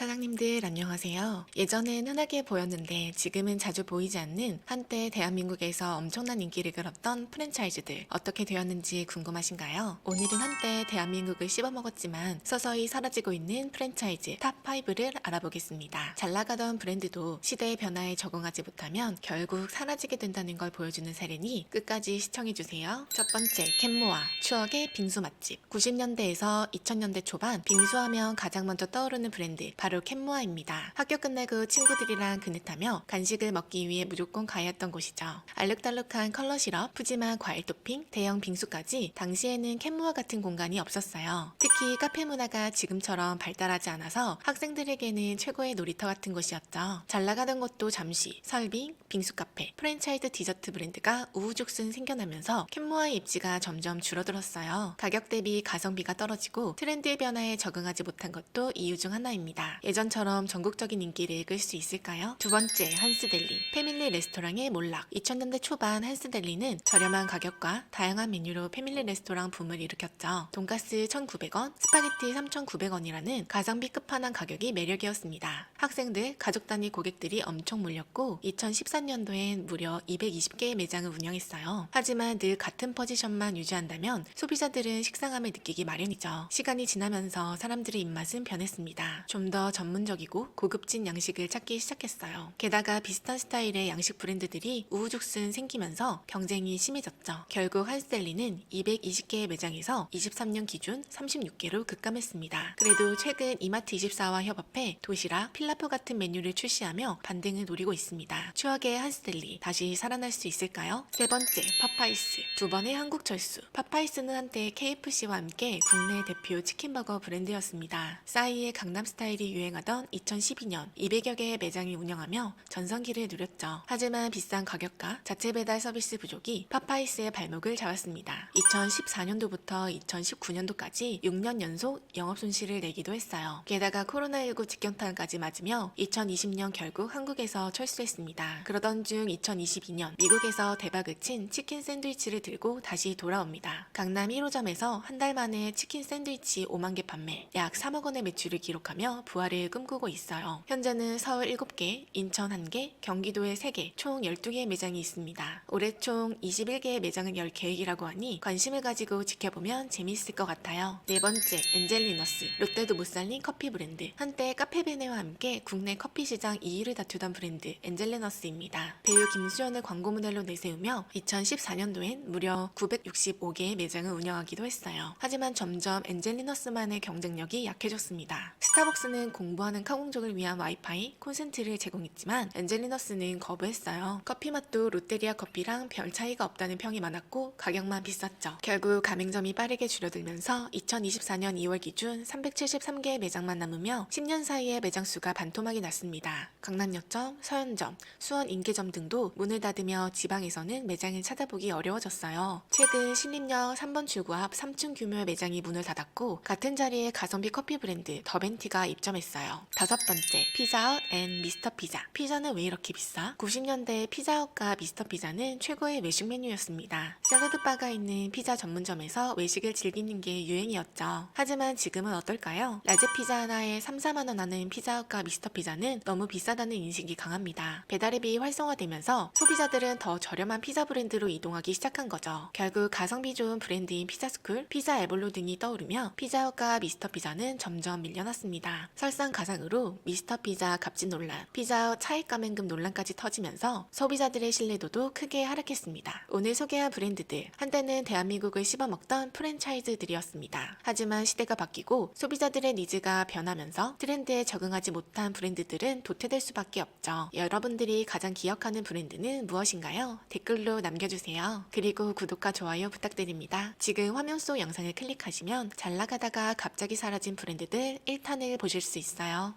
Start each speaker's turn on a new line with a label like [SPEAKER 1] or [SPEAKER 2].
[SPEAKER 1] 사장님들 안녕하세요. 예전엔 흔하게 보였는데 지금은 자주 보이지 않는 한때 대한민국에서 엄청난 인기를 끌었던 프랜차이즈들 어떻게 되었는지 궁금하신가요? 오늘은 한때 대한민국을 씹어먹었지만 서서히 사라지고 있는 프랜차이즈 탑5를 알아보겠습니다. 잘 나가던 브랜드도 시대의 변화에 적응하지 못하면 결국 사라지게 된다는 걸 보여주는 사례니 끝까지 시청해주세요. 첫 번째 캔모아 추억의 빙수 맛집 90년대에서 2000년대 초반 빙수하면 가장 먼저 떠오르는 브랜드 바로 캔모아입니다. 학교 끝나고 친구들이랑 그네 타며 간식을 먹기 위해 무조건 가야 했던 곳이죠. 알록달록한 컬러 시럽, 푸짐한 과일 토핑, 대형 빙수까지 당시에는 캔모아 같은 공간이 없었어요. 특히 카페 문화가 지금처럼 발달하지 않아서 학생들에게는 최고의 놀이터 같은 곳이었죠. 잘 나가던 곳도 잠시 설빙, 빙수 카페, 프랜차이즈 디저트 브랜드가 우후죽순 생겨나면서 캔모아의 입지가 점점 줄어들었어요. 가격 대비 가성비가 떨어지고 트렌드의 변화에 적응하지 못한 것도 이유 중 하나입니다. 예전처럼 전국적인 인기를 끌 수 있을까요? 두 번째, 한스델리. 패밀리 레스토랑의 몰락. 2000년대 초반 한스델리는 저렴한 가격과 다양한 메뉴로 패밀리 레스토랑 붐을 일으켰죠. 돈가스 1,900원, 스파게티 3,900원이라는 가성비 끝판왕 가격이 매력이었습니다. 학생들, 가족 단위 고객들이 엄청 몰렸고 2014년도엔 무려 220개의 매장을 운영했어요. 하지만 늘 같은 포지션만 유지한다면 소비자들은 식상함을 느끼기 마련이죠. 시간이 지나면서 사람들의 입맛은 변했습니다. 좀더 전문적이고 고급진 양식을 찾기 시작했어요. 게다가 비슷한 스타일의 양식 브랜드들이 우후죽순 생기면서 경쟁이 심해졌죠. 결국 한스델리는 220개의 매장에서 23년 기준 36개로 급감했습니다. 그래도 최근 이마트24와 협업해 도시락, 필라프 같은 메뉴를 출시하며 반등을 노리고 있습니다. 추억의 한스델리 다시 살아날 수 있을까요? 세 번째, 파파이스. 두 번의 한국 철수. 파파이스는 한때 KFC와 함께 국내 대표 치킨버거 브랜드였습니다. 싸이의 강남 스타일이 유행하던 2012년 200여 개의 매장을 운영하며 전성기를 누렸죠. 하지만 비싼 가격과 자체 배달 서비스 부족이 파파이스의 발목을 잡았습니다. 2014년도부터 2019년도까지 6년 연속 영업 손실을 내기도 했어요. 게다가 코로나19 직경탄까지 맞으며 2020년 결국 한국에서 철수했습니다. 그러던 중 2022년 미국에서 대박을 친 치킨 샌드위치를 들고 다시 돌아옵니다. 강남 1호점에서 한 달 만에 치킨 샌드위치 5만 개 판매, 약 3억 원의 매출을 기록하며 부활 을 꿈꾸고 있어요. 현재는 서울 7개, 인천 1개, 경기도에 3개, 총 12개의 매장이 있습니다. 올해 총 21개의 매장을 열 계획이라고 하니 관심을 가지고 지켜보면 재미있을 것 같아요. 네 번째, 엔젤리너스. 롯데도 못 살린 커피 브랜드. 한때 카페베네와 함께 국내 커피 시장 2위를 다투던 브랜드 엔젤리너스입니다. 배우 김수현을 광고 모델로 내세우며 2014년도엔 무려 965개의 매장을 운영하기도 했어요. 하지만 점점 엔젤리너스만의 경쟁력이 약해졌습니다. 스타벅스는 공부하는 카공족을 위한 와이파이, 콘센트를 제공했지만 엔젤리너스는 거부했어요. 커피 맛도 롯데리아 커피랑 별 차이가 없다는 평이 많았고 가격만 비쌌죠. 결국 가맹점이 빠르게 줄어들면서 2024년 2월 기준 373개의 매장만 남으며 10년 사이에 매장 수가 반토막이 났습니다. 강남역점, 서현점, 수원 인계점 등도 문을 닫으며 지방에서는 매장을 찾아보기 어려워졌어요. 최근 신림역 3번 출구 앞 3층 규모의 매장이 문을 닫았고 같은 자리에 가성비 커피 브랜드 더벤티가 입점했 어요. 다섯 번째, 피자헛 앤 미스터 피자. 피자는 왜 이렇게 비싸? 90년대 피자헛과 미스터 피자는 최고의 외식 메뉴였습니다. 샐러드 바가 있는 피자 전문점에서 외식을 즐기는 게 유행이었죠. 하지만 지금은 어떨까요? 라지 피자 하나에 3, 4만 원 하는 피자헛과 미스터 피자는 너무 비싸다는 인식이 강합니다. 배달앱이 활성화되면서 소비자들은 더 저렴한 피자 브랜드로 이동하기 시작한 거죠. 결국 가성비 좋은 브랜드인 피자스쿨, 피자 에볼로 등이 떠오르며 피자헛과 미스터 피자는 점점 밀려났습니다. 설상가상으로 미스터 피자 값진 논란, 피자헛 차액 감행금 논란까지 터지면서 소비자들의 신뢰도도 크게 하락했습니다. 오늘 소개한 브랜드들, 한때는 대한민국을 씹어먹던 프랜차이즈들이었습니다. 하지만 시대가 바뀌고 소비자들의 니즈가 변하면서 트렌드에 적응하지 못한 브랜드들은 도태될 수밖에 없죠. 여러분들이 가장 기억하는 브랜드는 무엇인가요? 댓글로 남겨주세요. 그리고 구독과 좋아요 부탁드립니다. 지금 화면 속 영상을 클릭하시면 잘 나가다가 갑자기 사라진 브랜드들 1탄을 보실 수 있어요.